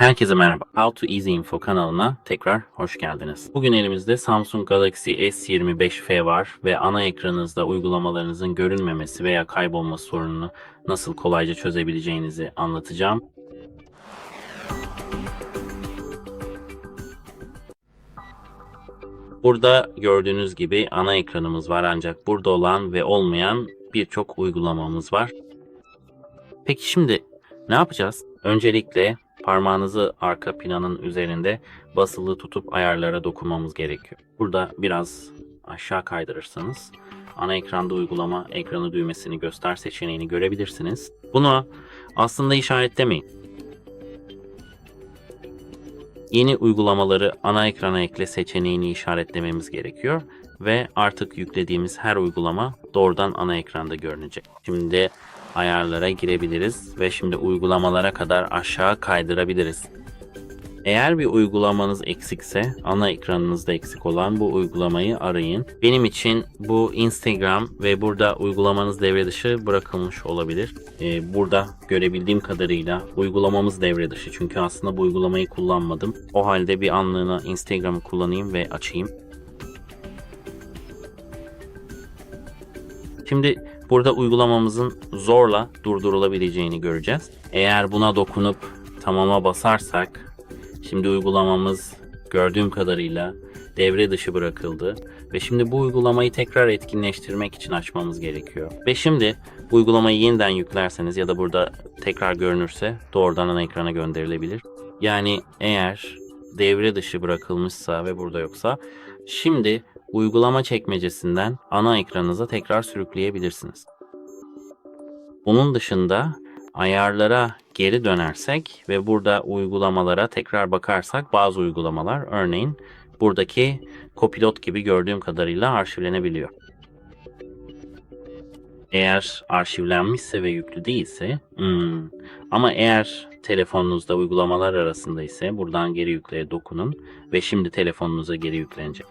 Herkese merhaba. How to Easy Info kanalına tekrar hoş geldiniz. Bugün elimizde Samsung Galaxy S25F var ve ana ekranınızda uygulamalarınızın görünmemesi veya kaybolma sorununu nasıl kolayca çözebileceğinizi anlatacağım. Burada gördüğünüz gibi ana ekranımız var ancak burada olan ve olmayan birçok uygulamamız var. Peki şimdi ne yapacağız? Öncelikle parmağınızı arka planın üzerinde basılı tutup ayarlara dokunmamız gerekiyor. Burada biraz aşağı kaydırırsanız ana ekranda uygulama ekranı düğmesini göster seçeneğini görebilirsiniz. Bunu aslında işaretlemeyin. Yeni uygulamaları ana ekrana ekle seçeneğini işaretlememiz gerekiyor ve artık yüklediğimiz her uygulama doğrudan ana ekranda görünecek. Şimdi ayarlara girebiliriz ve şimdi uygulamalara kadar aşağı kaydırabiliriz. Eğer bir uygulamanız eksikse, ana ekranınızda eksik olan bu uygulamayı arayın. Benim için bu Instagram ve burada uygulamanız devre dışı bırakılmış olabilir. Ee, burada görebildiğim kadarıyla uygulamamız devre dışı. Çünkü aslında bu uygulamayı kullanmadım. O halde bir anlığına Instagram'ı kullanayım ve açayım. Şimdi burada uygulamamızın zorla durdurulabileceğini göreceğiz. Eğer buna dokunup tamama basarsak şimdi uygulamamız gördüğüm kadarıyla devre dışı bırakıldı ve şimdi bu uygulamayı tekrar etkinleştirmek için açmamız gerekiyor. Ve şimdi bu uygulamayı yeniden yüklerseniz ya da burada tekrar görünürse doğrudan ana ekrana gönderilebilir. Yani eğer devre dışı bırakılmışsa ve burada yoksa şimdi uygulama çekmecesinden ana ekranınıza tekrar sürükleyebilirsiniz. Bunun dışında ayarlara geri dönersek ve burada uygulamalara tekrar bakarsak bazı uygulamalar örneğin buradaki Copilot gibi gördüğüm kadarıyla arşivlenebiliyor. Eğer arşivlenmişse ve yüklü değilse hmm, ama eğer telefonunuzda uygulamalar arasında ise buradan geri yükleye dokunun ve şimdi telefonunuza geri yüklenecek.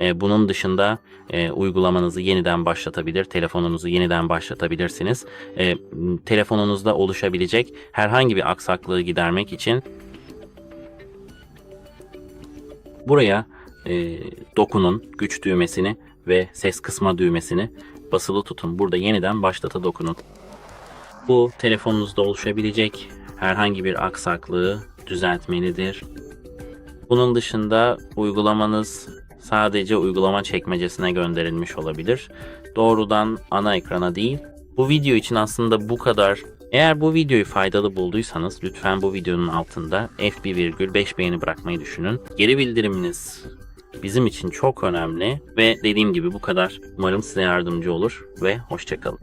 E, bunun dışında e, uygulamanızı yeniden başlatabilir, telefonunuzu yeniden başlatabilirsiniz. E, telefonunuzda oluşabilecek herhangi bir aksaklığı gidermek için buraya e, dokunun, güç düğmesini ve ses kısma düğmesini basılı tutun. Burada yeniden başlata dokunun. Bu telefonunuzda oluşabilecek herhangi bir aksaklığı düzeltmelidir. Bunun dışında uygulamanız sadece uygulama çekmecesine gönderilmiş olabilir. Doğrudan ana ekrana değil. Bu video için aslında bu kadar. Eğer bu videoyu faydalı bulduysanız lütfen bu videonun altında F1,5 beğeni bırakmayı düşünün. Geri bildiriminiz bizim için çok önemli ve dediğim gibi bu kadar. Umarım size yardımcı olur ve hoşçakalın.